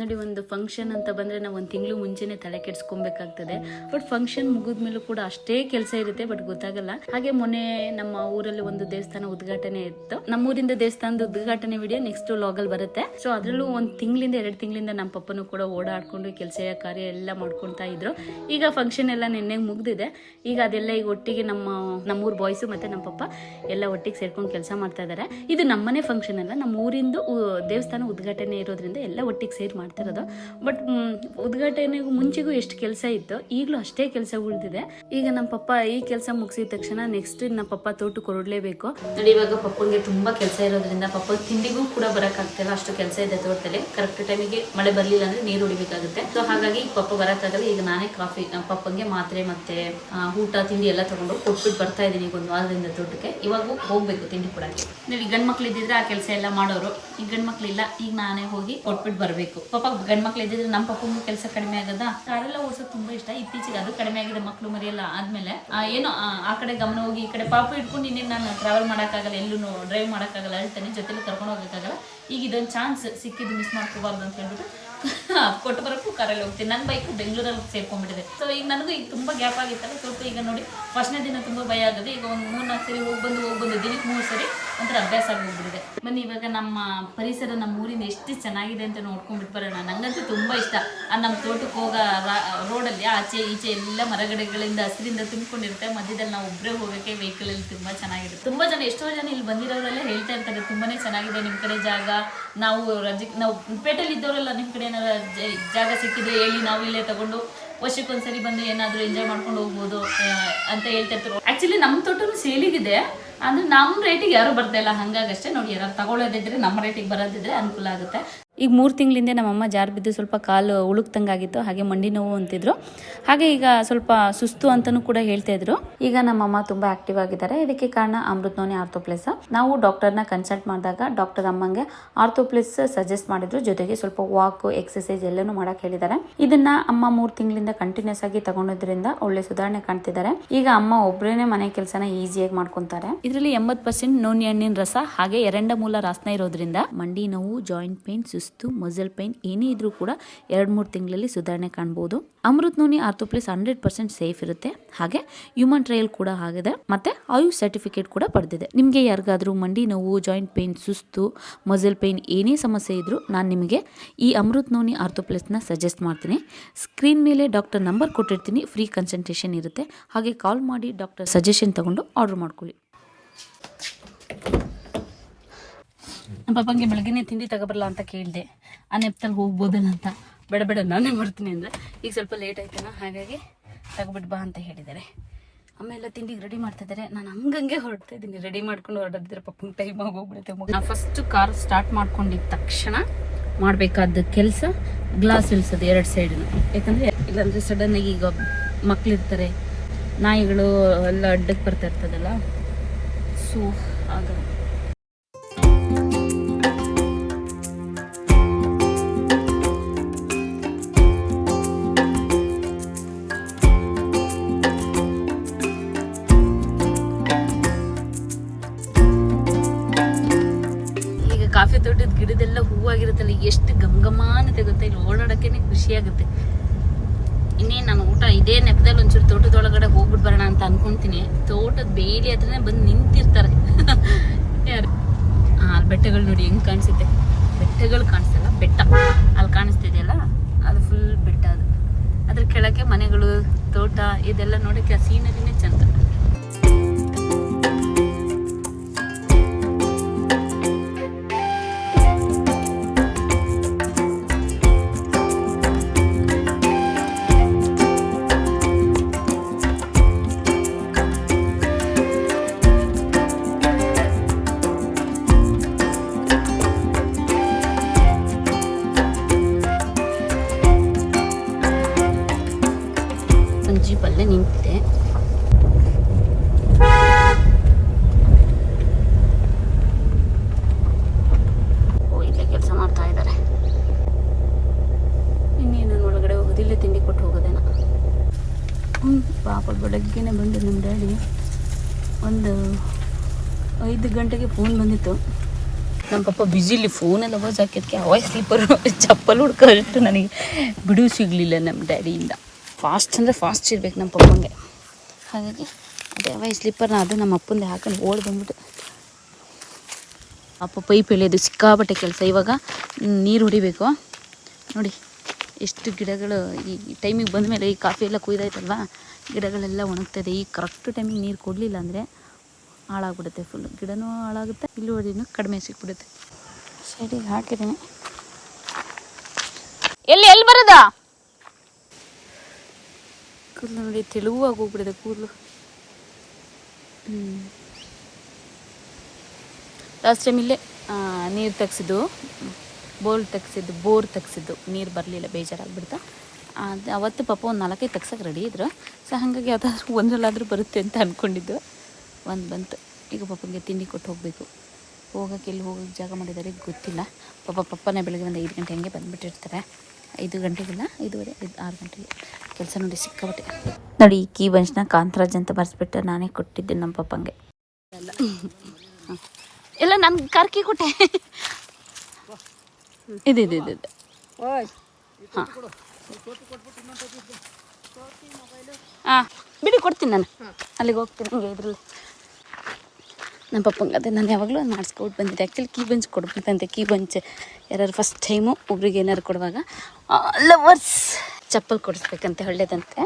ನೋಡಿ, ಒಂದು ಫಂಕ್ಷನ್ ಅಂತ ಬಂದರೆ ನಾವು ಒಂದು ತಿಂಗಳು ಮುಂಚೆನೆ ತಲೆ ಕೆಡ್ಸ್ಕೊಬೇಕಾಗ್ತದೆ. ಬಟ್ ಫಂಕ್ಷನ್ ಮುಗಿದ್ಮೇಲೂ ಕೂಡ ಅಷ್ಟೇ ಕೆಲಸ ಇರುತ್ತೆ ಬಟ್ ಗೊತ್ತಾಗಲ್ಲ. ಹಾಗೆ ಮೊನ್ನೆ ನಮ್ಮ ಊರಲ್ಲಿ ಒಂದು ದೇವಸ್ಥಾನ ಉದ್ಘಾಟನೆ ಇತ್ತು. ನಮ್ಮೂರಿಂದ ದೇವಸ್ಥಾನದ ಉದ್ಘಾಟನೆ ವಿಡಿಯೋ ನೆಕ್ಸ್ಟ್ ಲಾಗಲ್ಲಿ ಬರುತ್ತೆ. ಸೊ ಅದರಲ್ಲೂ ಒಂದು ತಿಂಗಳಿಂದ ಎರಡು ತಿಂಗಳಿಂದ ನಮ್ಮ ಪಪ್ಪನೂ ಕೂಡ ಓಡಾಡ್ಕೊಂಡು ಕೆಲಸ ಕಾರ್ಯ ಎಲ್ಲ ಮಾಡ್ಕೊಳ್ತಾ ಇದ್ರು. ಈಗ ಫಂಕ್ಷನ್ ಎಲ್ಲ ನಿನ್ನೆ ಮುಗ್ದಿದೆ. ಈಗ ಅದೆಲ್ಲ ಈಗ ಒಟ್ಟಿಗೆ ನಮ್ಮ, ನಮ್ಮೂರ್ ಬಾಯ್ಸು ಮತ್ತೆ ನಮ್ಮ ಪಪ್ಪ ಎಲ್ಲ ಒಟ್ಟಿಗೆ ಸೇರ್ಕೊಂಡು ಕೆಲಸ ಮಾಡ್ತಾ ಇದ್ದಾರೆ ಇದು ನಮ್ಮನೆ ಫಂಕ್ಷನ್ ಅಲ್ಲ ನಮ್ಮ ಊರಿಂದು ದೇವಸ್ಥಾನ ಉದ್ಘಾಟನೆ ಇರೋದ್ರಿಂದ ಎಲ್ಲ ಒಟ್ಟಿಗೆ ಸೇರಿ ಮಾಡ್ತಿರೋದು. ಬಟ್ ಉದ್ಘಾಟನೆಗೂ ಮುಂಚೆಗೂ ಎಷ್ಟು ಕೆಲಸ ಇತ್ತು ಈಗಲೂ ಅಷ್ಟೇ ಕೆಲಸ ಉಳಿದಿದೆ. ಈಗ ನಮ್ಮ ಪಪ್ಪ ಈ ಕೆಲಸ ಮುಗಿಸಿದ ತಕ್ಷಣ ನೆಕ್ಸ್ಟ್ ನಮ್ಮ ಪಪ್ಪ ತೋಟಕ್ಕೆ ಹೊರಡ್ಲೇಬೇಕು. ನೋಡಿ ಇವಾಗ ಪಪ್ಪಂಗೆ ತುಂಬಾ ಕೆಲಸ ಇರೋದ್ರಿಂದ ಪಪ್ಪ ತಿಂಡಿಗೂ ಕೂಡ ಬರೋಕ್ಕಾಗ್ತಿಲ್ಲ. ಅಷ್ಟು ಕೆಲಸ ಇದೆ ತೋಟದಲ್ಲಿ. ಕರೆಕ್ಟ್ ಟೈಮಿಗೆ ಮಳೆ ಬರಲಿಲ್ಲ ಅಂದ್ರೆ ನೀರು ಹೊಡಿಬೇಕಾಗುತ್ತೆ ಸೊ ಹಾಗಾಗಿ ಪಪ್ಪ ಬರೋಕ್ಕಾಗಲ್ಲ. ಈಗ ನಾನೇ ಕಾಫಿ ಪಪ್ಪಂಗೆ ಮಾತ್ರೆ ಮತ್ತೆ ಊಟ ತಿಂಡಿ ಎಲ್ಲ ತಗೊಂಡು ಕೊಟ್ಬಿಟ್ಟು ಬರ್ತಾ ಇದ್ದೀನಿ ಈಗ ಒಂದು ವಾರದಿಂದ ತೋಟಕ್ಕೆ. ಇವಾಗ ಹೋಗ್ಬೇಕು ತಿಂಡಿ ಕೊಡಕ್ಕೆ. ನೀವು ಗಂಡ್ ಮಕ್ಳು ಇದ್ದಿದ್ರೆ ಆ ಕೆಲಸ ಎಲ್ಲ ಮಾಡೋರು. ಈಗ ಗಂಡ್ ಮಕ್ಳಿಲ್ಲ ಇಲ್ಲ ಈಗ ನಾನೇ ಹೋಗಿ ಕೊಟ್ಬಿಟ್ಟು ಬರಬೇಕು. ಪಾಪ ಗಂಡ್ ಮಕ್ಳು ಇದ್ದಿದ್ರೆ ನಮ್ಮ ಪಪ್ಪಂಗೂ ಕೆಲಸ ಕಡಿಮೆ ಆಗದ? ಕಾರೆಲ್ಲ ಓಡಿಸೋದು ತುಂಬಾ ಇಷ್ಟ. ಇತ್ತೀಚೆಗೆ ಅದು ಕಡಿಮೆ ಆಗಿದೆ ಮಕ್ಳು ಮರಿ ಎಲ್ಲ ಆದ್ಮೇಲೆ ಏನೋ ಆ, ಕಡೆ ಗಮನ ಹೋಗಿ ಈ ಕಡೆ ಪಾಪ ಇಟ್ಕೊಂಡು ಇನ್ನೇನು ನಾನು ಟ್ರಾವೆಲ್ ಮಾಡೋಕ್ಕಾಗಲ್ಲ ಎಲ್ಲೂ ಡ್ರೈವ್ ಮಾಡೋಕ್ಕಾಗಲ್ಲ ಹೇಳ್ತಾನೆ ಜೊತೆಲಿ ಕರ್ಕೊಂಡು ಹೋಗೋಕ್ಕಾಗಲ್ಲ ಈಗ ಇದೊಂದು ಚಾನ್ಸ್ ಸಿಕ್ಕಿದ್ದು ಮಿಸ್ ಮಾಡ್ಕೋಬಾರ್ದು ಅಂತ ಹೇಳ್ಬಿಟ್ಟು ಕೊಟ್ಟು ಬರೋಕ್ಕೂ ಕಾರಲ್ಲಿ ಹೋಗ್ತೀನಿ. ನನ್ನ ಬೈಕ್ ಬೆಂಗಳೂರಲ್ಲಿ ಸೇರ್ಕೊಂಡ್ಬಿಟ್ಟಿದೆ. ಸೊ ಈಗ ನನಗೂ ಈಗ ತುಂಬ ಗ್ಯಾಪ್ ಆಗಿತ್ತಲ್ಲ, ಸ್ವಲ್ಪ ಈಗ ನೋಡಿ ಫಸ್ಟ್ನೇ ದಿನ ತುಂಬ ಭಯ ಆಗಿದೆ. ಈಗ ಒಂದು ಮೂರು ನಾಲ್ಕು ಸರಿ ಹೋಗಿ ಬಂದು ಹೋಗಿ ಬಂದು, ದಿನಕ್ಕೆ ಮೂರು ಸರಿ ಒಂಥರ ಅಭ್ಯಾಸ ಆಗೋಗ್ಬಿಟ್ಟಿದೆ ಬನ್ನಿ, ಇವಾಗ ನಮ್ಮ ಪರಿಸರ ನಮ್ಮ ಊರಿನ ಎಷ್ಟು ಚೆನ್ನಾಗಿದೆ ಅಂತ ನೋಡ್ಕೊಂಡ್ಬಿಟ್ಟು ಬರೋಣ. ನಂಗಂತೂ ತುಂಬ ಇಷ್ಟ. ಆ ನಮ್ಮ ತೋಟಕ್ಕೆ ಹೋಗೋ ರೋಡಲ್ಲಿ, ಆಚೆ, ಈಚೆ ಎಲ್ಲ ಮರಗಿಡಗಳಿಂದ ಹಸಿರಿಂದ ತುಂಬಿಕೊಂಡಿರುತ್ತೆ. ಮಧ್ಯದಲ್ಲಿ ನಾವು ಒಬ್ಬರೇ ಹೋಗೋಕ್ಕೆ ವೆಹಿಕಲಲ್ಲಿ ತುಂಬ ಚೆನ್ನಾಗಿರುತ್ತೆ ತುಂಬ ಜನ, ಎಷ್ಟೋ ಜನ ಇಲ್ಲಿ ಬಂದಿರೋರೆಲ್ಲ ಹೇಳ್ತಾ ಇರ್ತಾರೆ, ತುಂಬಾನೇ ಚೆನ್ನಾಗಿದೆ ನಿಮ್ಮ ಕಡೆ ಜಾಗ. ನಾವು ರಜೆ ನಾವು ಪೇಟೆಯಲ್ಲಿ ಇದ್ದವರೆಲ್ಲ ನಿಮ್ಮ ಕಡೆ ಏನಾರ ಜಾಗ ಸಿಕ್ಕಿದ್ರೆ ಹೇಳಿ ನಾವು ಇಲ್ಲೇ ತಗೊಂಡು ವರ್ಷಕ್ಕೊಂದ್ಸರಿ ಬಂದು ಏನಾದರೂ ಎಂಜಾಯ್ ಮಾಡ್ಕೊಂಡು ಹೋಗ್ಬೋದು ಅಂತ ಹೇಳ್ತಾ ಇರ್ತಾರೆ. ಆ್ಯಕ್ಚುಲಿ ನಮ್ಮ ತೋಟನೂ ಸೇಲಿಗಿದೆ. ಅಂದ್ರೆ ನಮ್ಮ ರೇಟಿಗೆ ಯಾರು ಬರ್ತಾ ಇಲ್ಲ ಹಂಗಾಗಷ್ಟೇ ನೋಡಿ ಯಾರು ತಗೊಳ್ಳೋದಿದ್ರೆ ನಮ್ಮ ರೇಟಿಗೆ ಬರೋದಿದ್ರೆ ಅನುಕೂಲ ಆಗುತ್ತೆ. ಈಗ ಮೂರು ತಿಂಗಳಿಂದ ನಮ್ಮಮ್ಮ ಜಾರು ಬಿದ್ದು ಸ್ವಲ್ಪ ಕಾಲು ಉಳುಕ್ತಂಗಾಗಿತ್ತು, ಹಾಗೆ ಮಂಡಿ ನೋವು ಅಂತಿದ್ರು. ಹಾಗೆ ಈಗ ಸ್ವಲ್ಪ ಸುಸ್ತು ಅಂತಲೂ ಕೂಡ ಹೇಳ್ತಾ ಇದ್ರು. ಈಗ ನಮ್ಮಮ್ಮ ತುಂಬಾ ಆಕ್ಟಿವ್ ಆಗಿದ್ದಾರೆ. ಇದಕ್ಕೆ ಕಾರಣ ಅಮೃತ್ ನೋನಿ ಆರ್ಥೋಪ್ಲೇಸ್. ನಾವು ಡಾಕ್ಟರ್ನ ಕನ್ಸಲ್ಟ್ ಮಾಡಿದಾಗ ಡಾಕ್ಟರ್ ಅಮ್ಮಂಗೆ ಆರ್ಥೋಪ್ಲೇಸ್ ಸಜೆಸ್ಟ್ ಮಾಡಿದ್ರು. ಜೊತೆಗೆ ಸ್ವಲ್ಪ ವಾಕ್ ಎಕ್ಸಸೈಸ್ ಎಲ್ಲನೂ ಮಾಡಕ್ಕೆ ಹೇಳಿದ್ದಾರೆ. ಇದನ್ನ ಅಮ್ಮ ಮೂರು ತಿಂಗಳಿಂದ ಕಂಟಿನ್ಯೂಸ್ ಆಗಿ ತಗೊಂಡಿದ್ರಿಂದ ಒಳ್ಳೆ ಸುಧಾರಣೆ ಕಾಣ್ತಿದ್ದಾರೆ. ಈಗ ಅಮ್ಮ ಒಬ್ಬರೇನೆ ಮನೆ ಕೆಲಸನ ಈಸಿಯಾಗಿ ಮಾಡ್ಕೊಂತಾರೆ. ಇದರಲ್ಲಿ ಎಂಬತ್ತು ಪರ್ಸೆಂಟ್ ನೋನಿ ಹಣ್ಣಿನ ರಸ, ಹಾಗೆ ಎರಡ ಮೂಲ ರಾಸನ ಇರೋದ್ರಿಂದ ಮಂಡಿ ನೋವು ಜಾಯಿಂಟ್ ಪೇನ್ ಸುಸ್ತು ಮಸಲ್ ಪೇನ್ ಏನೇ ಇದ್ರೂ ಕೂಡ ಎರಡು ಮೂರು ತಿಂಗಳಲ್ಲಿ ಸುಧಾರಣೆ ಕಾಣಬಹುದು Amrut Noni Orthoplus hundred percent safe ಇರುತ್ತೆ. ಹಾಗೆ ಹ್ಯೂಮನ್ ಟ್ರಯಲ್ ಕೂಡ ಆಗಿದೆ. ಮತ್ತೆ ಆಯುಷ್ ಸರ್ಟಿಫಿಕೇಟ್ ಕೂಡ ಪಡೆದಿದೆ. ನಿಮಗೆ ಯಾರಿಗಾದ್ರೂ ಮಂಡಿ ನೋವು ಜಾಯಿಂಟ್ ಪೇನ್ ಸುಸ್ತು ಮಸಲ್ ಪೇನ್ ಏನೇ ಸಮಸ್ಯೆ ಇದ್ರೂ ನಾನು ನಿಮಗೆ ಈ ಅಮೃತ್ ನೋನಿ ಆರ್ಥೋಪ್ಲೇಸ್ನ ಸಜೆಸ್ಟ್ ಮಾಡ್ತೀನಿ. ಸ್ಕ್ರೀನ್ ಮೇಲೆ ಡಾಕ್ಟರ್ ನಂಬರ್ ಕೊಟ್ಟಿರ್ತೀನಿ. ಫ್ರೀ ಕನ್ಸಲ್ಟೇಷನ್ ಇರುತ್ತೆ. ಹಾಗೆ ಕಾಲ್ ಮಾಡಿ ಡಾಕ್ಟರ್ ಸಜೆಷನ್ ತಗೊಂಡು ಆರ್ಡರ್ ಮಾಡ್ಕೊಳ್ಳಿ. ನಮ್ಮ ಪಾಪಂಗೆ ಬೆಳಗ್ಗೆನೇ ತಿಂಡಿ ತಗೊಬರಲ್ಲ ಅಂತ ಕೇಳಿದೆ. ಆ ನೆಪ್ತಲ್ಲಿ ಹೋಗ್ಬೋದಲ್ಲ ಅಂತ. ಬೇಡ ಬೇಡ, ನಾನೇ ಬರ್ತೀನಿ ಅಂದರೆ. ಈಗ ಸ್ವಲ್ಪ ಲೇಟ್ ಆಯ್ತೇನ ಹಾಗಾಗಿ ತಗೊಬಿಟ್ಟು ಬಾ ಅಂತ ಹೇಳಿದ್ದಾರೆ. ಆಮೇಲೆ ತಿಂಡಿಗೆ ರೆಡಿ ಮಾಡ್ತಾ ಇದ್ದಾರೆ ನಾನು ಹಂಗಂಗೆ ಹೊರಡ್ತಾ ಇದ್ದೀನಿ. ರೆಡಿ ಮಾಡ್ಕೊಂಡು ಹೊರಡಿದ್ರೆ ಪಪ್ಪನ ಟೈಮ್ ಆಗೋಗ್ಬಿಡುತ್ತೆ ನಾನು ಫಸ್ಟು ಕಾರ್ ಸ್ಟಾರ್ಟ್ ಮಾಡ್ಕೊಂಡಿದ್ದ ತಕ್ಷಣ ಮಾಡಬೇಕಾದ ಕೆಲಸ ಗ್ಲಾಸ್ ಇಳಿಸೋದು ಎರಡು ಸೈಡನ್ನು ಯಾಕಂದರೆ ಇಲ್ಲಾಂದರೆ ಸಡನ್ನಾಗಿ ಈಗ ಮಕ್ಕಳಿರ್ತಾರೆ ನಾಯಿಗಳು ಎಲ್ಲ ಅಡ್ಡಕ್ಕೆ ಬರ್ತಾ ಇರ್ತದಲ್ಲ. ಸೊ ಹಾಗಾಗಿ ಕಾಫಿ ತೋಟದ ಗಿಡದೆಲ್ಲ ಹೂವಾಗಿರುತ್ತಲ್ಲ, ಎಷ್ಟು ಗಮಗಮ ಅನ್ನತ್ತೆ ಗೊತ್ತಾ ಇಲ್ಲಿ ಓಡಾಡೋಕ್ಕೇನೆ ಖುಷಿ ಆಗುತ್ತೆ ಇನ್ನೇನು ನಾನು ಊಟ ಇದೇ ತೋಟದೊಳಗಡೆ ಹೋಗ್ಬಿಟ್ಟು ಬರೋಣ ಅಂತ ಅನ್ಕೊಂತೀನಿ. ತೋಟದ ಬೇಲಿ ಹತ್ರನೇ ಬಂದು ನಿಂತಿರ್ತಾರೆ. ಆ, ಬೆಟ್ಟಗಳು ನೋಡಿ ಹೆಂಗ್ ಕಾಣಿಸುತ್ತೆ. ಬೆಟ್ಟಗಳು ಕಾಣಿಸ್ತಲ್ಲ ಬೆಟ್ಟ. ಅಲ್ಲಿ ಕಾಣಿಸ್ತಿದೆಯಲ್ಲ? ಅದು ಫುಲ್ ಬೆಟ್ಟ ಅದು. ಅದ್ರ ಕೆಳಗೆ ಮನೆಗಳು ತೋಟ ಇದೆಲ್ಲ ನೋಡೋಕ್ಕೆ ಆ ಸೀನರಿನೇ ಚಂದ. ಬೆಳಗ್ಗೆನೆ ಬಂದು ನಮ್ಮ ಡ್ಯಾಡಿ ಒಂದು ಐದು ಗಂಟೆಗೆ ಫೋನ್ ಬಂದಿತ್ತು. ನಮ್ಮ ಪಾಪ ಬ್ಯುಸಿಲಿ ಫೋನೆಲ್ಲ ವಾಜ್ ಹಾಕಿದ್ಕೆ ಅವಾಯ್ ಸ್ಲೀಪರ್ ಚಪ್ಪಲ್ ಹುಡ್ಕೊಂಡು ನನಗೆ ಬಿಡು ಸಿಗಲಿಲ್ಲ ನಮ್ಮ ಡ್ಯಾಡಿಯಿಂದ. ಫಾಸ್ಟ್ ಅಂದರೆ ಫಾಸ್ಟ್ ಇರ್ಬೇಕು ನಮ್ಮ ಪಪ್ಪಂಗೆ. ಹಾಗಾಗಿ ಅದೇ ಅವಾಯ್ ಸ್ಲೀಪರ್ನ ಅದು ನಮ್ಮ ಅಪ್ಪಂದೆ ಹಾಕೊಂಡು ಓಡಿ ಬಂದ್ಬಿಟ್ಟು. ಅಪ್ಪ ಪೈಪ್ ಎಳೆಯೋದು ಸಿಕ್ಕಾಪಟ್ಟೆ ಕೆಲಸ. ಇವಾಗ ನೀರು ಹೊಡಿಬೇಕು. ನೋಡಿ. ಎಷ್ಟು ಗಿಡಗಳು ಈ ಟೈಮಿಗೆ ಬಂದ ಮೇಲೆ ಈ ಕಾಫಿ ಎಲ್ಲ ಕುಯ್ದಾಯ್ತಲ್ವಾ? ಗಿಡಗಳೆಲ್ಲ ಒಣಗ್ತದೆ. ಈ ಕರೆಕ್ಟ್ ಟೈಮಿಗೆ ನೀರು ಕೊಡಲಿಲ್ಲ ಅಂದರೆ ಹಾಳಾಗ್ಬಿಡುತ್ತೆ ಫುಲ್ ಗಿಡನೂ ಹಾಳಾಗುತ್ತೆ, ಇಳುವರಿನೂ ಕಡಿಮೆ ಸಿಕ್ಬಿಡುತ್ತೆ ಸೈಡಿಗೆ ಹಾಕಿದ್ದೀನಿ ಎಲ್ಲಿ ಎಲ್ಲಿ ಬರೋದ? ಕೂದಲು ನೋಡಿ, ತೆಳುವಾಗಿ ಹೋಗ್ಬಿಡಿದೆ ಕೂದಲು. ಹ್ಞೂ ಲಾಸ್ಟ್ ಟೈಮ್ ಇಲ್ಲೇ ನೀರು ತೆಗ್ಸಿದ್ದು. ಬೋರ್ ತೆಗ್ಸಿದ್ದು ಬೋರ್ ತೆಗ್ಸಿದ್ದು, ನೀರು ಬರಲಿಲ್ಲ, ಬೇಜಾರಾಗ್ಬಿಡ್ತಾ. ಅದು ಅವತ್ತು ಪಾಪ ಒಂದು ನಾಲ್ಕೈದು ತೆಗ್ಸಕ್ಕೆ ರೆಡಿ ಇದ್ರು. ಸೊ ಹಾಗಾಗಿ ಯಾವುದಾದ್ರೂ ಒಂದರಲ್ಲಾದರೂ ಬರುತ್ತೆ ಅಂತ ಅಂದ್ಕೊಂಡಿದ್ದು ಒಂದು ಬಂತು. ಈಗ ಪಾಪಂಗೆ ತಿಂಡಿ ಕೊಟ್ಟು ಹೋಗಬೇಕು. ಹೋಗೋಕೆ ಇಲ್ಲಿ ಹೋಗೋಕ್ಕೆ ಜಾಗ ಮಾಡಿದ್ದಾರೆ ಗೊತ್ತಿಲ್ಲ. ಪಾಪ ಪಪ್ಪನೇ ಬೆಳಗ್ಗೆ ಒಂದು ಐದು ಗಂಟೆ ಹಂಗೆ ಬಂದುಬಿಟ್ಟಿರ್ತಾರೆ. ಐದು ಗಂಟೆಗಿಲ್ಲ, ಐದುವರೆ, ಐದು, ಆರು ಗಂಟೆಗೆ. ಕೆಲಸ ನೋಡಿ ಸಿಕ್ಕಾಬಿಟ್ಟೆ ನೋಡಿ, ಈ ಕೀ ಬಂಚ್ನ ಕಾಂತರಾಜ್ ಅಂತ ಬರೆಸ್ಬಿಟ್ಟು ನಾನೇ ಕೊಟ್ಟಿದ್ದೆ ನಮ್ಮ ಪಪ್ಪಂಗೆ ಎಲ್ಲ ನಾನು ಕರ್ಕಿ ಕೊಟ್ಟೆ. ಇದೆ ಇದೆ ಹಾಂ. ಹಾಂ ಬಿಡಿ, ಕೊಡ್ತೀನಿ ನಾನು. ಅಲ್ಲಿಗೆ ಹೋಗ್ತೀನಿ, ಹಂಗೆ ಇದ್ರಲ್ಲಿ. ನಮ್ಮ ಪಪ್ಪಂಗೆ ಅದೇ, ನಾನು ಯಾವಾಗಲೂ ಅದು ಮಾಡಿಸ್ಕೊಟ್ಟು ಬಂದಿದ್ದೆ ಆ್ಯಕ್ಚುಲಿ ಕೀ ಬಂಚ್ ಕೊಡ್ಬೇಕಂತೆ ಕೀ ಬಂಚ್ ಯಾರು ಫಸ್ಟ್ ಟೈಮು ಒಬ್ರಿಗೆ ಏನಾರು ಕೊಡುವಾಗ ಲವರ್ಸ್ ಚಪ್ಪಲ್ ಕೊಡಿಸ್ಬೇಕಂತೆ, ಒಳ್ಳೇದಂತೆ.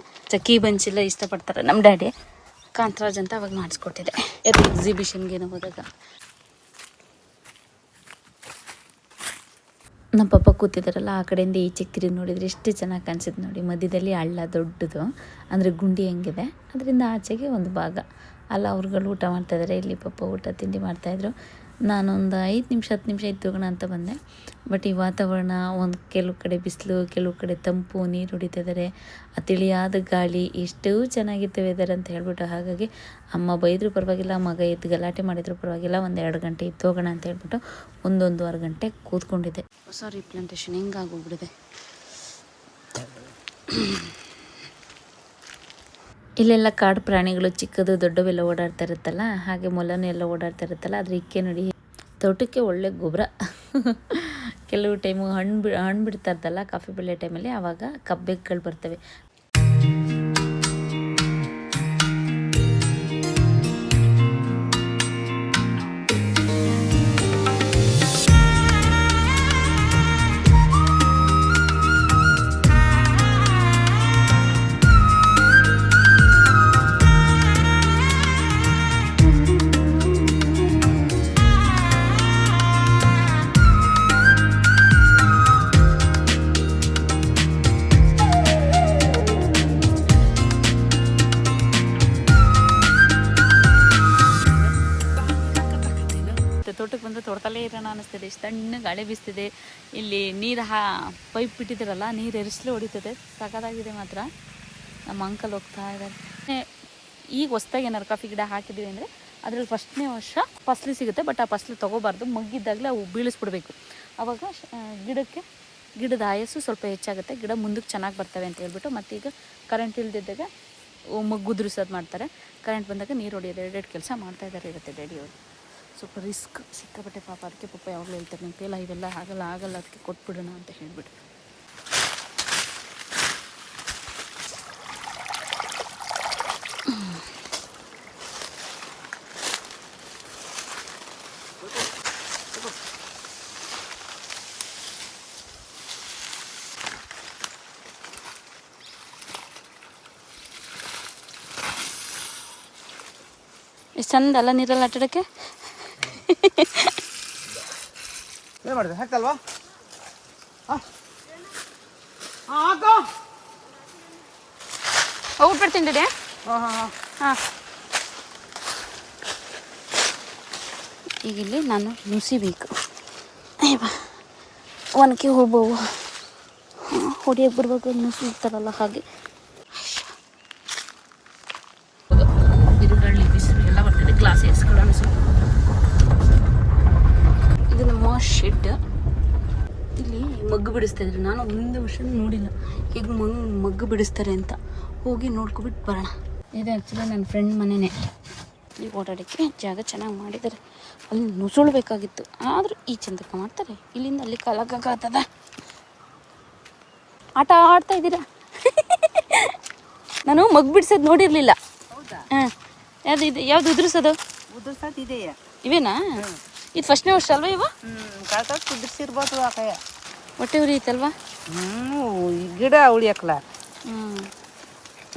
ಕೀ ಬಂಚ್ ಎಲ್ಲ ಇಷ್ಟಪಡ್ತಾರೆ ನಮ್ಮ ಡ್ಯಾಡಿ ಕಾಂತರಾಜ್ ಅಂತ ಅವಾಗ ಮಾಡಿಸ್ಕೊಟ್ಟಿದ್ದೆ. ಅದು ಎಕ್ಸಿಬಿಷನ್ಗೆ ಏನೋ ಹೋದಾಗ. ನಮ್ಮ ಪಪ್ಪ ಕೂತಿದ್ದಾರಲ್ಲ, ಆ ಕಡೆಯಿಂದ ಈ ತಿರುಗಿ ನೋಡಿದರೆ ಎಷ್ಟು ಚೆನ್ನಾಗಿ ಕಾಣಿಸಿದ್ ನೋಡಿ. ಮಧ್ಯದಲ್ಲಿ ಹಳ್ಳ ದೊಡ್ಡದು, ಅಂದರೆ ಗುಂಡಿ ಹೆಂಗಿದೆ. ಅದರಿಂದ ಆಚೆಗೆ ಒಂದು ಭಾಗ. ಅಲ್ಲ, ಅವ್ರುಗಳು ಊಟ ಮಾಡ್ತಾಯಿದ್ದಾರೆ ಇಲ್ಲಿ ಪಪ್ಪ ಊಟ, ತಿಂಡಿ ಮಾಡ್ತಾಯಿದ್ರು ನಾನೊಂದು ಐದು ನಿಮಿಷ, ಹತ್ತು ನಿಮಿಷ ಇದ್ದೋಗೋಣ ಅಂತ ಬಂದೆ. ಬಟ್ ಈ ವಾತಾವರಣ, ಒಂದು ಕೆಲವು ಕಡೆ ಬಿಸಿಲು, ಕೆಲವು ಕಡೆ ತಂಪು, ನೀರು ಹೊಡಿತಿದ್ದಾರೆ ಆ ತಿಳಿಯಾದ ಗಾಳಿ, ಎಷ್ಟು ಚೆನ್ನಾಗಿತ್ತು ವೆದರ್ ಅಂತ ಹೇಳ್ಬಿಟ್ಟು ಹಾಗಾಗಿ ಅಮ್ಮ ಬೈದರೂ ಪರವಾಗಿಲ್ಲ, ಮಗ ಎದ್ದು ಗಲಾಟೆ ಮಾಡಿದ್ರು ಪರವಾಗಿಲ್ಲ, ಒಂದು ಎರಡು ಗಂಟೆ ಇದ್ದು ಹೋಗೋಣ ಅಂತ ಹೇಳ್ಬಿಟ್ಟು ಒಂದೊಂದುವರೆ ಗಂಟೆ ಕೂತ್ಕೊಂಡಿದ್ದೆ. ಹೊಸ ರೀಪ್ಲಾಂಟೇಷನ್ ಹಿಂಗಾಗೋಗ್ಬಿಟ್ಟಿದೆ ಇಲ್ಲೆಲ್ಲ ಕಾಡು ಪ್ರಾಣಿಗಳು ಚಿಕ್ಕದು ದೊಡ್ಡವೆಲ್ಲ ಓಡಾಡ್ತಾ ಇರುತ್ತಲ್ಲ, ಹಾಗೆ ಮೊಲನೂ ಎಲ್ಲ ಓಡಾಡ್ತಾ ಇರುತ್ತಲ್ಲ ಅದ್ರ ಇಕ್ಕೆ ನೋಡಿ ತೋಟಕ್ಕೆ ಒಳ್ಳೆ ಗೊಬ್ಬರ. ಕೆಲವು ಟೈಮು ಹಣ್ಣು ಬಿ, ಹಣ್ಣು ಬಿಡ್ತಾ ಇರ್ತಲ್ಲ, ಕಾಫಿ ಬೆಳೆ ಟೈಮಲ್ಲಿ ಆವಾಗ ಕಬ್ಬೆಗಳು ಬರ್ತವೆ. ಬಂದರೆ ತೋಟದಲ್ಲೇ ಇರೋಣ ಅನ್ನಿಸ್ತಿದೆ. ಇಷ್ಟು ತಣ್ಣ ಗಾಳಿ ಬೀಸ್ತಿದೆ. ಇಲ್ಲಿ ನೀರು ಹಾ, ಪೈಪ್ ಬಿಟ್ಟಿದ್ರಲ್ಲ, ನೀರು ಎರಿಸಲು ಹೊಡಿತದೆ. ಸಖತ್ತಾಗಿದೆ ಮಾತ್ರ. ನಮ್ಮ ಅಂಕಲ್ ಹೋಗ್ತಾ ಇದ್ದಾರೆ. ಈಗ ಹೊಸ್ದಾಗಿ ಏನಾರು ಕಾಫಿ ಗಿಡ ಹಾಕಿದ್ದೀವಿ ಅಂದರೆ ಅದ್ರಲ್ಲಿ ಫಸ್ಟ್ನೇ ವರ್ಷ ಫಸ್ಲು ಸಿಗುತ್ತೆ, ಬಟ್ ಆ ಫಸ್ಲು ತೊಗೋಬಾರ್ದು. ಮಗ್ಗಿದ್ದಾಗಲೇ ಅವು ಬೀಳಿಸ್ಬಿಡ್ಬೇಕು. ಅವಾಗ ಗಿಡಕ್ಕೆ, ಗಿಡದ ಆಯಸ್ಸು ಸ್ವಲ್ಪ ಹೆಚ್ಚಾಗುತ್ತೆ. ಗಿಡ ಮುಂದಕ್ಕೆ ಚೆನ್ನಾಗಿ ಬರ್ತವೆ ಅಂತ ಹೇಳ್ಬಿಟ್ಟು ಮತ್ತೀಗ ಕರೆಂಟ್ ಇಲ್ದಿದ್ದಾಗ ಮಗ್ಗುದ್ರಿಸೋದು ಮಾಡ್ತಾರೆ. ಕರೆಂಟ್ ಬಂದಾಗ ನೀರು ಹೊಡೆಯೋದು, ಎರಡೆರಡು ಕೆಲಸ ಮಾಡ್ತಾ ಇದ್ದಾರೆ ಇರುತ್ತೆ, ಡ್ಯಾಡಿ ಸ್ವಲ್ಪ ರಿಸ್ಕ್ ಸಿಕ್ಕಾಪಟ್ಟೆ ಪಾಪ, ಅದಕ್ಕೆ ಪಾಪ ಯಾವಾಗಲೂ ಹೇಳ್ತಾರೆ ಕೈಲ ಇವೆಲ್ಲ ಆಗಲ್ಲ ಆಗಲ್ಲ, ಅದಕ್ಕೆ ಕೊಟ್ಬಿಡೋಣ ಅಂತ ಹೇಳಿಬಿಟ್ಟು ಎಷ್ಟು ಚಂದ ಅಲ್ಲ ನೀರಲ್ಲಿ ಆಟಾಡೋಕ್ಕೆ? ಏನು ಮಾಡಿದೆ ಹಾಕ್ತಲ್ವಾ? ಡ್ಯಾಡಿ ಹಾಂ ಈಗ ಇಲ್ಲಿ ನಾನು ನುಸಿಬೇಕು. ಅಯ್ಯಪ್ಪ ಒನಕೆ ಹೋಗ್ಬೋವು ಹೊಡಿಯಕ್ಕೆ ಬರ್ಬೇಕು ನುಸಿ ಇರ್ತಾರಲ್ಲ ಹಾಗೆ. ಬಿಡಿಸ್ತಾ ಇದ್ರು. ನಾನು ಒಂದು ವರ್ಷ ನೋಡಿಲ್ಲ. ಈಗ ಮಂಗ್ ಮಗ್ಗು ಬಿಡಿಸ್ತಾರೆ ಅಂತ. ಹೋಗಿ ನೋಡ್ಕೊಬಿಟ್ಟು ಬರೋಣ. ಇದು ಆ್ಯಕ್ಚುಲಿ ನನ್ನ ಫ್ರೆಂಡ್ ಮನೆಯೇ ಇಲ್ಲಿ ಓಡಾಡೋಕ್ಕೆ ಜಾಗ ಚೆನ್ನಾಗಿ ಮಾಡಿದ್ದಾರೆ. ಅಲ್ಲಿ ನುಸುಳ್ಬೇಕಾಗಿತ್ತು. ಆದರೂ ಈ ಚಂದಕ್ಕೆ ಮಾಡ್ತಾರೆ. ಇಲ್ಲಿಂದ ಅಲ್ಲಿ ಕಾಲಕ್ಕಾಗತ್ತದ ಆಟ ಆಡ್ತಾ ಇದ್ದೀರಾ? ನಾನು ಮಗ್ ಬಿಡ್ಸೋದು ನೋಡಿರಲಿಲ್ಲ. ಹೌದಾ? ಹಾಂ. ಯಾವ್ದು ಇದು ಯಾವ್ದು ಉದುರಿಸೋದು? ಉದುರ್ಸೋದು ಇದೆಯಾ? ಇವೇನಾ? ಇದು ಫಸ್ಟ್ನೇ ವರ್ಷ ಅಲ್ವಾ ಇವ? ಕುದಿರ್ಸಿರ್ಬೋದು ಆ ಕೈಯ. ಹೊಟ್ಟೆ ಉರಿಯುತ್ತಲ್ವಾ? ಹ್ಞೂ ಈ ಗಿಡ ಉಳಿಯಕ್ಕಲ್ಲ. ಹ್ಞೂ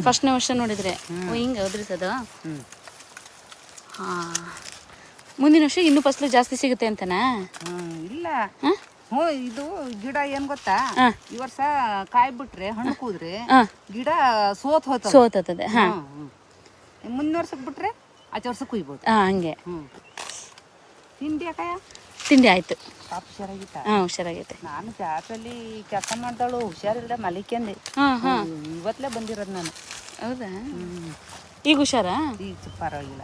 ಫಸ್ಟ್ನೇ ವರ್ಷ ನೋಡಿದ್ರೆ. ಓ ಹಿಂಗೆ ಸದ ಹ್ಞೂ ಹಾಂ. ಮುಂದಿನ ವರ್ಷ ಇನ್ನೂ ಫಸ್ಲು ಜಾಸ್ತಿ ಸಿಗುತ್ತೆ ಅಂತನಾ? ಇಲ್ಲ. ಹ್ಞೂ ಇದು ಗಿಡ ಏನು ಗೊತ್ತಾ? ಈ ವರ್ಷ ಕಾಯಿ ಬಿಟ್ರೆ ಹಣ್ಣು ಕೂದ್ರೆ ಗಿಡ ಸೋತ್ ಹೋತ ಸೋತದೆ ಹಾಂ. ಮುಂದಿನ ವರ್ಷಕ್ಕೆ ಬಿಟ್ರೆ ಆಚೆ ವರ್ಷಕ್ಕೆ ಕುಯ್ಬೋದು. ಹಾಂ ಹಂಗೆ. ಹ್ಞೂ ತಿಂಡಿ ಯಾಕಯ್ಯ ತಿಂಡಿ ಆಯ್ತು. ಹಾಂ ಹುಷಾರಾಗೈತೆ. ನಾನು ಜಾತಲ್ಲಿ ಕೆಲಸ ಮಾಡ್ದಾಳು ಹುಷಾರಿಲ್ಲ ಮಲಿಕೆಂದೆ ಹಾಂ ಹಾಂ. ಇವತ್ತಲೇ ಬಂದಿರೋದು ನಾನು. ಹೌದಾ? ಈಗ ಹುಷಾರಾ? ಈಗ ಪರವಾಗಿಲ್ಲ.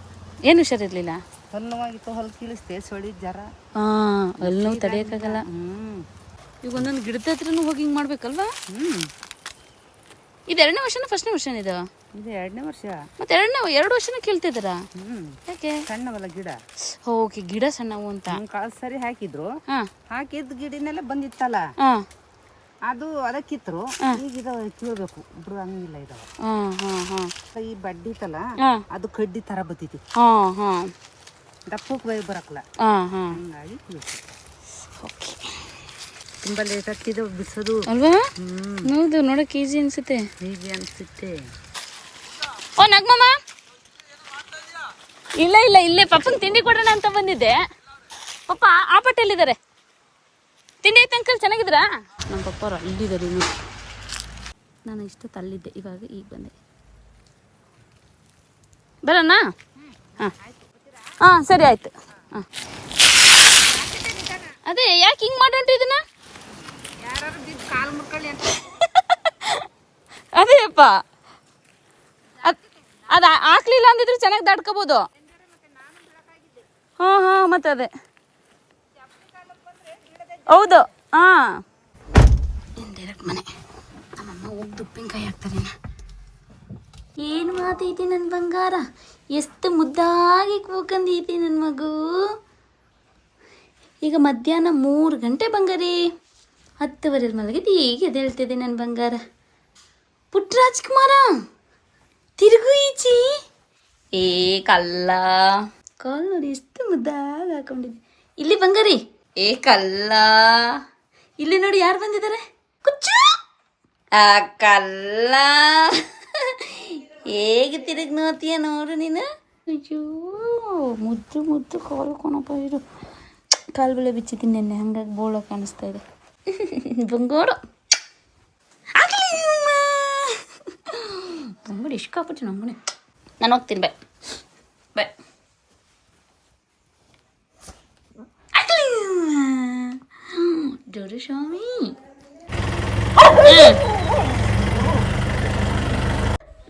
ಏನು ಹುಷಾರಿರ್ಲಿಲ್ಲ? ಹೊಲ್ ನೋವಾಗಿತ್ತು ಹೊಲ್ ಕೀಳಿಸ್ತೇ ಸೊಳಿ ಜರ ಹಾಂ ಅಲ್ಲಿ ನೋವು ತಡೆಯೋಕ್ಕಾಗಲ್ಲ. ಹ್ಞೂ ಈಗ ಒಂದೊಂದು ಗಿಡದ ಹತ್ರನೂ ಹೋಗಿ ಹಿಂಗೆ ಮಾಡ್ಬೇಕಲ್ವಾ? ಹ್ಞೂ ಇದು ಎರಡನೇ ವರ್ಷನ ಫಸ್ಟ್ನೇ ವರ್ಷನ ಇದು? ಇದು ಎರಡನೇ ವರ್ಷ. ಮತ್ತೆ ಎರಡನೇ ಎರಡು ವರ್ಷನ ಕೇಳ್ತಿದ್ದಾರಾ? ಹ್ಞೂ ಯಾಕೆ? ಸಣ್ಣವಲ್ಲ ಗಿಡ. ಓಕೆ ಗಿಡ ಸಣ್ಣವು ಅಂತ. ಹ್ಮ್, ಕಾಳು ಸರಿ ಹಾಕಿದ್ರು. ಹಾಂ. ಹಾಕಿದ ಗಿಡನೆಲ್ಲ ಬಂದಿತ್ತಲ್ಲ? ಹಾಂ. ಅದು ಅದಕ್ಕಿತ್ರು. ಈಗ ಇದು ಕೀಳ್ಬೇಕು. ಇಬ್ರು ಹಂಗಿಲ್ಲ ಇದಾವ ಹಾಂ ಹಾಂ ಹಾ. ಈ ಬಡ್ಡಿ ಇತ್ತಲ್ಲ ಹಾಂ. ಅದು ಕಡ್ಡಿ ತರ ಬತ್ತೈತಿ ಹಾಂ ಹಾ. ದಪ್ಪಕ್ಕೆ ಬೈ ಬರಕ್ಲ. ಹಾಂ ಹಾಂ. ಹಂಗಾಗಿ ಕೀಳ್ಬೇಕು. ಓಕೆ. ತುಂಬ ಲೇಟ್ ಆಗ್ತಿದ್ದು ಬಿಡಿಸೋದು ಅಲ್ವಾ? ಹ್ಮ್. ಹೌದು ನೋಡಕ್ಕೆ ಈಸಿ ಅನ್ಸುತ್ತೆ. ಹೀಗೆ ಅನ್ಸುತ್ತೆ. ಓ ನಗ್ಮಮ್ಮ ಇಲ್ಲ ಇಲ್ಲ ಇಲ್ಲೇ ಪಪ್ಪನ ತಿಂಡಿ ಕೊಡೋಣ ಅಂತ ಬಂದಿದ್ದೆ. ಪಪ್ಪ ಆ ಪಟ್ಟೆಲ್ಲಿದ್ದಾರೆ ತಿಂಡಿ ಐತೆ ಅಂಕಲ್ ಚೆನ್ನಾಗಿದ್ರಾ ನಮ್ಮ ಪಪ್ಪ ಅವ್ರು ಅಲ್ಲಿದ್ದಾರೆ ಇನ್ನು. ನಾನು ಇಷ್ಟು ತಲ್ಲಿದ್ದೆ ಇವಾಗ ಈಗ ಬಂದೆ. ಬರೋಣ? ಹಾಂ. ಹಾಂ ಸರಿ ಆಯ್ತು. ಹಾಂ. ಅದೇ ಯಾಕೆ ಹಿಂಗೆ ಮಾಡೋಂಟು ಇದನ್ನ? ಯಾರು ಕಾಲು ಮುಕ್ಕಳಿ ಅಂತ ಅದೇ ಅಪ್ಪ ಅದ್ ಅದು ಹಾಕ್ಲಿಲ್ಲ ಅಂದಿದ್ರೆ ಚೆನ್ನಾಗಿ ದಾಟ್ಕೋಬೋದು. ಹಾಂ ಹಾಂ, ಮತ್ತೆ ಅದೇ. ಹೌದು, ಹಾಂ. ಡೈರೆಕ್ಟ್ ಮನೆ. ನಮ್ಮಮ್ಮ ಹೋಗಿ ಹಾಕ್ತಾರೆ ಏನು ಮಾತೈತಿ ನನ್ನ ಬಂಗಾರ? ಎಷ್ಟು ಮುದ್ದಾಗಿ ಕೂಕಂದೈತಿ ನನ್ನ ಮಗು. ಈಗ ಮಧ್ಯಾಹ್ನ ಮೂರು ಗಂಟೆ ಬಂಗಾರಿ. ಹತ್ತುವರೆ ಮಲಗಿದ್ದು ಈಗ ಎದ್ದೇಳ್ತಿದೆ ನನ್ನ ಬಂಗಾರ. ಪುಟ್ಟ ರಾಜ್ಕುಮಾರ ತಿರುಗು ಈಚಿ ಏ ಕಲ್ಲ. ಕಾಲ್ ನೋಡಿ ಎಷ್ಟು ಮುದ್ದಾಗಿ ಹಾಕೊಂಡಿದ್ದೆ. ಇಲ್ಲಿ ಬಂಗಾರಿ. ಏ ಕಲ್ಲ. ಇಲ್ಲಿ ನೋಡಿ ಯಾರು ಬಂದಿದ್ದಾರೆ? ಕುಚ್ಚು. ಆ ಕಲ್ಲ. ಹೇಗೆ ತಿರುಗಿ ನೋಡ್ತೀಯ ನೋಡು ನೀನು. ಅಯ್ಯೋ ಮುದ್ದು ಮುದ್ದು ಕಾಲು ಕೊಣಪ್ಪ ಇರು. ಕಾಲು ಬೆಳೆ ಬಿಚ್ಚಿದ್ದೀನಿ ನೆನ್ನೆ. ಹಂಗಾಗಿ ಬೋಳ ಕಾಣಿಸ್ತಾ ಇದೆ. ಬಂಗಾರ ಆಗ್ಲಿ ಅಮ್ಮ. ನಂಗಡಿ ನಾನು ಹೋಗ್ತೀನಿ ಬೈ ಬೈ ಜೋರು ಸ್ವಾಮಿ.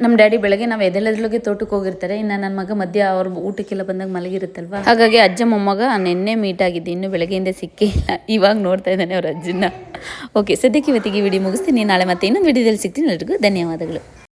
ನಮ್ಮ ಡ್ಯಾಡಿ ಬೆಳಗ್ಗೆ ನಾವು ಎದೆಲೆದ್ರೊಳಗೆ ತೋಟಕ್ಕೆ ಹೋಗಿರ್ತಾರೆ. ಇನ್ನು ನನ್ನ ಮಗ ಮಧ್ಯ ಅವ್ರ ಊಟಕ್ಕೆಲ್ಲ ಬಂದಾಗ ಮಲಗಿರುತ್ತಲ್ವ? ಹಾಗಾಗಿ ಅಜ್ಜ ಮೊಮ್ಮಗ ನಿನ್ನೆ ಮೀಟ್ ಆಗಿದ್ದೆ. ಇನ್ನು ಬೆಳಗ್ಗೆಯಿಂದ ಸಿಕ್ಕಿಲ್ಲ ಇವಾಗ ನೋಡ್ತಾ ಇದ್ದಾನೆ ಅವ್ರ ಅಜ್ಜನ ಓಕೆ ಸದ್ಯಕ್ಕೆ ಇವತ್ತಿಗೆ ವಿಡಿಯೋ ಮುಗಿಸ್ತೀನಿ. ನಾಳೆ ಮತ್ತೆ ಇನ್ನೊಂದು ವಿಡಿಯೋದಲ್ಲಿ ಸಿಗ್ತೀನಿ. ಎಲ್ರಿಗೂ ಧನ್ಯವಾದಗಳು.